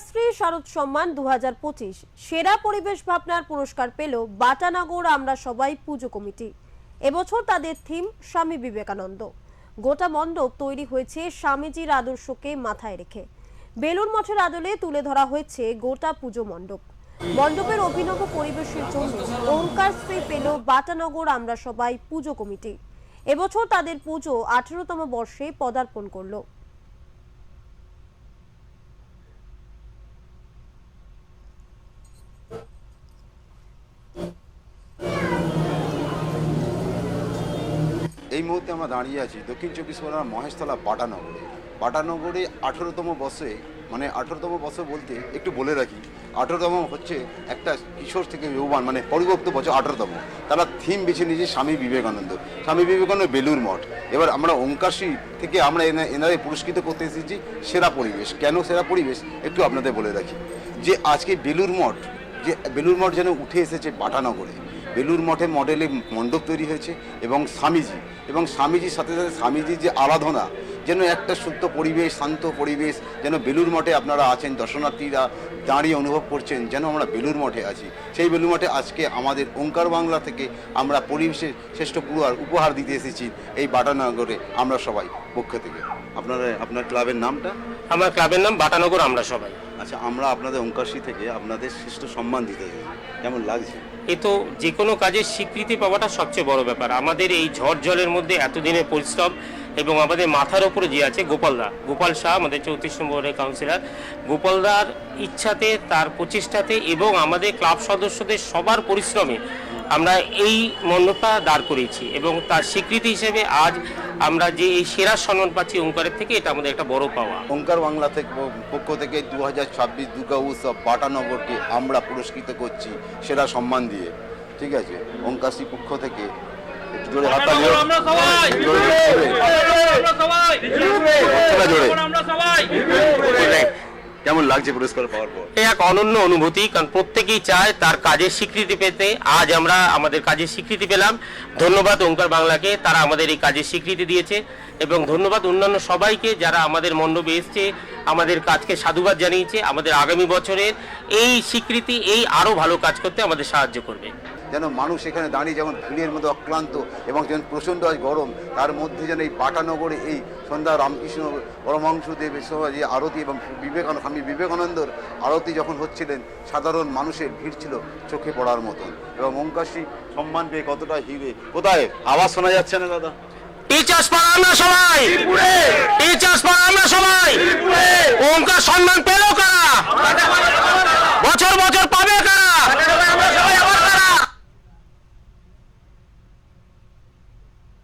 ওঙ্কারশ্রী শারদ সম্মান দু সেরা পরিবেশ ভাবনার পুরস্কার পেল বাটানগর আমরা সবাই পুজো কমিটি। এবছর তাদের থিম স্বামী বিবেকানন্দ। গোটা মণ্ডপ তৈরি হয়েছে স্বামীজির আদর্শকে মাথায় রেখে। বেলুর মঠের আদলে তুলে ধরা হয়েছে গোটা পুজো মণ্ডপ। মণ্ডপের অভিনব পরিবেশের জন্য ওঙ্কারশ্রী পেল বাটানগর আমরা সবাই পুজো কমিটি। এবছর তাদের পুজো আঠেরোতম বর্ষে পদার্পণ করল। এই মুহূর্তে আমরা দাঁড়িয়ে আছি দক্ষিণ চব্বিশ পরগনার মহেশতলা বাটানগরে বাটানগরে আঠেরোতম বর্ষে মানে আঠেরোতম বর্ষ বলতে একটু বলে রাখি, আঠেরোতম হচ্ছে একটা কিশোর থেকে যৌবান মানে পরিবর্ত বছর আঠেরোতম। তারা থিম বেছে নিয়েছে স্বামী বিবেকানন্দ। স্বামী বিবেকানন্দ বেলুর মঠ। এবার আমরা ওঙ্কাশী থেকে আমরা এনা- এনারে পুরস্কৃত করতে এসেছি সেরা পরিবেশ। কেন সেরা পরিবেশ? একটু আপনাদের বলে রাখি। যে আজকে বেলুর মঠ, যে বেলুর মঠ যেন উঠে এসেছে বাটানগরে বেলুর মঠে মডেলে মণ্ডপ তৈরি হয়েছে এবং স্বামীজি, এবং স্বামীজির সাথে সাথে স্বামীজির যে আরাধনা, যেন একটা শুদ্ধ পরিবেশ, শান্ত পরিবেশ, যেন বেলুর মঠে আপনারা আছেন, দর্শনার্থীরা দাঁড়িয়ে অনুভব করছেন, যেন আমরা বেলুর মঠে আছি। সেই বেলুর মঠে আজকে আমাদের ওঙ্কার বাংলা থেকে আমরা পরিবেশের শ্রেষ্ঠ পুরুয়ার উপহার দিতে এসেছি এই বাটানগরে আমরা সবাই পক্ষ থেকে। আপনারা, আপনার ক্লাবের নামটা? আমার ক্লাবের নাম বাটানগর আমরা সবাই। আচ্ছা আমরা আপনাদের অঙ্কাশি থেকে আপনাদের শ্রেষ্ঠ সম্মান দিতে চাই। কেমন লাগছে? এ তো যে কোনো কাজের স্বীকৃতি পাওয়াটা সবচেয়ে বড় ব্যাপার। আমাদের এই ঝড় জলের মধ্যে এতদিনের পরিশ্রম এবং আমাদের মাথার ওপরে যে আছে গোপালদা গোপাল শাহ আমাদের চৌত্রিশ নম্বরের কাউন্সিলর গোপালদার ইচ্ছাতে তার প্রচেষ্টাতে এবং আমাদের ক্লাব সদস্যদের সবার পরিশ্রমে আমরা এই মণ্ডপটা দাঁড় করিয়েছি এবং তার স্বীকৃতি হিসেবে আজ আমরা যে এই সেরা সম্মান পাচ্ছি ওঙ্কারের থেকে এটা আমাদের একটা বড় পাওয়া। ওঙ্কার বাংলা থেকে পক্ষ থেকে দু হাজার ছাব্বিশ দুর্গা উৎসব বাটানগরকে আমরা পুরস্কৃত করছি সেরা সম্মান দিয়ে। ঠিক আছে? ওঙ্কাশী পক্ষ থেকে জোরে হাততালি হোক। জোরে, জোরে, জোরে। জোরে। কেমন লাগছে পুরস্কার পাওয়ার পর? এ এক অনন্য অনুভূতি, কারণ প্রত্যেকেই চায় তার কাজের স্বীকৃতি পেতে। আজ আমরা আমাদের কাজের স্বীকৃতি পেলাম। ধন্যবাদ ওঙ্কার বাংলাকে, তারা আমাদের এই কাজের স্বীকৃতি দিয়েছে। এবং ধন্যবাদ অন্যান্য সবাইকে যারা আমাদের মণ্ডপে এসছে, আমাদের কাজকে সাধুবাদ জানিয়েছে, আমাদের আগামী বছরের এই স্বীকৃতি, এই আরও ভালো কাজ করতে আমাদের সাহায্য করবে। যেন মানুষ এখানে দাঁড়িয়ে যেমন ভিড়ের মধ্যে অক্লান্ত এবং যেমন প্রচণ্ড আজ গরম তার মধ্যে যেন এই বাটানগরে এই সন্ধ্যা রামকৃষ্ণ পরমাংশুদেবের সবাই যে আরতি এবং বিবেকানন্দ স্বামী বিবেকানন্দর আরতি যখন হচ্ছিলেন সাধারণ মানুষের ভিড় ছিল চোখে পড়ার মতন। এবং ওঙ্কাশী সম্মান পেয়ে কতটা হিরে। কোথায়? আওয়াজ শোনা যাচ্ছে না দাদা? টিচার্স পাড়া আমরা সবাই? টিচার্স